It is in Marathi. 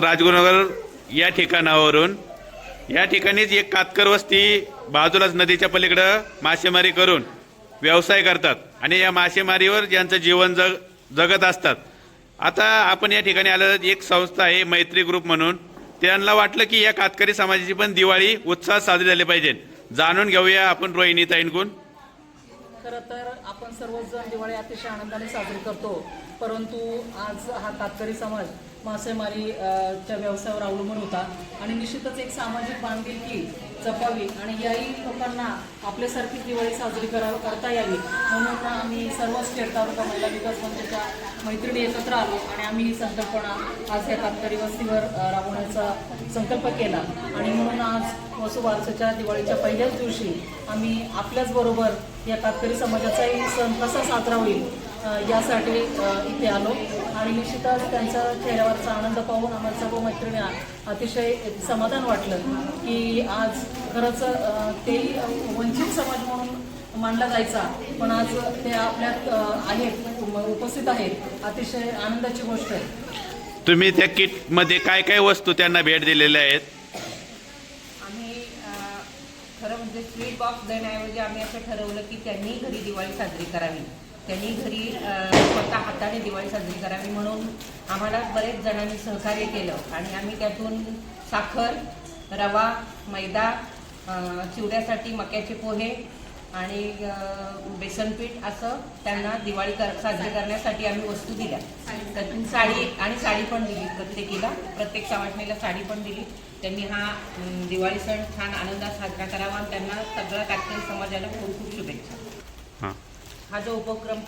राजगुरुनगर या ठिकाणावरून. या ठिकाणीच एक कातकर वस्ती बाजूलाच नदीच्या पलीकडं मासेमारी करून व्यवसाय करतात. आणि या मासेमारीवर ज्यांचं जीवन जग जगत असतात. आता आपण या ठिकाणी आलं एक संस्था आहे मैत्री ग्रुप म्हणून. त्यांना वाटलं की या कातकरी समाजाची पण दिवाळी उत्साहात साजरी झाली पाहिजे. जाणून घेऊया आपण रोहिणी ताईंकून खरं तर आपण सर्वजण दिवाळी अतिशय आनंदाने साजरी करतो. परंतु आज हा कातकरी समाज मासेमारी च्या व्यवसायावर अवलंबून होता. आणि निश्चितच एक सामाजिक बांधिलकी जपावी आणि याही लोकांना आपल्यासारखी दिवाळी साजरी करा करता यावी. म्हणून आम्ही सर्व स्टेट तालुका महिला विकास मंचाच्या मैत्रिणी एकत्र आलो आणि आम्ही ही संकल्पना आज या कातकरी वस्तीवर राबवण्याचा संकल्प केला. आणि म्हणून आज वसुबारसाच्या दिवाळीच्या पहिल्याच दिवशी आम्ही आपल्याच बरोबर या कातकरी समाजाचाही सण कसा साजरा होईल यासाठी इथे आलो. आणि निश्चितच त्यांचा चेहऱ्यावरचा आनंद पाहून आम्हाला सर्व मैत्रिणी अतिशय समाधान वाटलं की आज खरंच अ, वंचित समाज म्हणून मानला जायचा. पण आज ते आपल्यात आहेत उप- उपस्थित आहेत. अतिशय आनंदाची गोष्ट आहे. तुम्ही त्या किटमध्ये काय काय वस्तू त्यांना भेट दिलेल्या आहेत? आम्ही खरं म्हणजे स्वीट बॉक्स देण्याऐवजी आम्ही असं ठरवलं की त्यांनी घरी दिवाळी साजरी करावी. त्यांनी घरी स्वतः हाताने दिवाळी साजरी करावी म्हणून आम्हाला बरेच जणांनी सहकार्य केलं. आणि आम्ही त्यातून साखर रवा मैदा चिवड्यासाठी मक्याचे पोहे आणि बेसनपीठ असं त्यांना दिवाळी कर साजरी करण्यासाठी आम्ही वस्तू दिल्या. त्यातून साडी आणि साडी पण दिली प्रत्येकीला. प्रत्येक समाजणीला साडी पण दिली. त्यांनी हा दिवाळी सण छान आनंदात साजरा करावा. आणि त्यांना सगळ्या कातकरी समाजाला खूप खूप शुभेच्छा हा जो उपक्रम